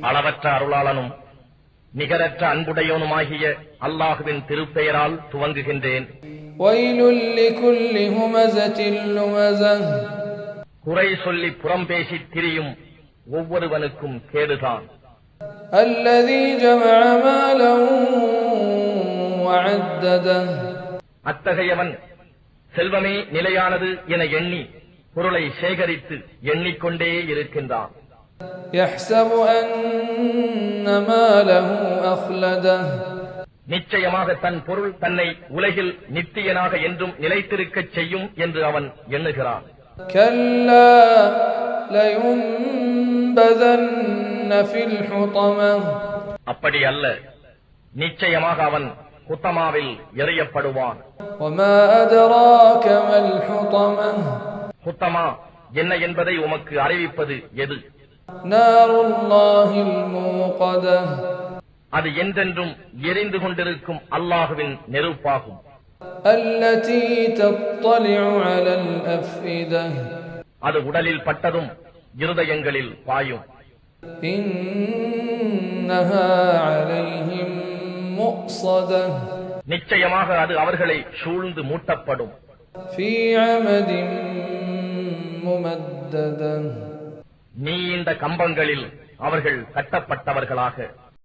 அளவற்ற அருளாளனும் நிகரற்ற அன்புடையவனுமாகிய அல்லாஹுவின் திருப்பெயரால் துவங்குகின்றேன். குறை சொல்லி புறம் பேசி திரியும் ஒவ்வொருவனுக்கும் கேடுதான். அத்தகையவன் செல்வமே நிலையானது என எண்ணி பொருளை சேகரித்து எண்ணிக்கொண்டே இருக்கின்றான். நிச்சயமாக தன் பொருள் தன்னை உலகில் நித்தியனாக என்றும் நிலைத்திருக்க செய்யும் என்று அவன் எண்ணுகிறான். அப்படி அல்ல. நிச்சயமாக அவன் ஹுத்தமாவில் எறியப்படுவான். உத்தமா என்ன என்பதை உமக்கு அறிவிப்பது எது? அது என்றென்றும் எரிந்து கொண்டிருக்கும் அல்லாஹுவின் நெருப்பாகும். அது உடலில் பட்டதும் இருதயங்களில் பாயும். நிச்சயமாக அது அவர்களை சூழ்ந்து மூட்டப்படும். في عمد ممددة நீண்ட கம்பங்களில் அவர்கள் கட்டப்பட்டவர்களாக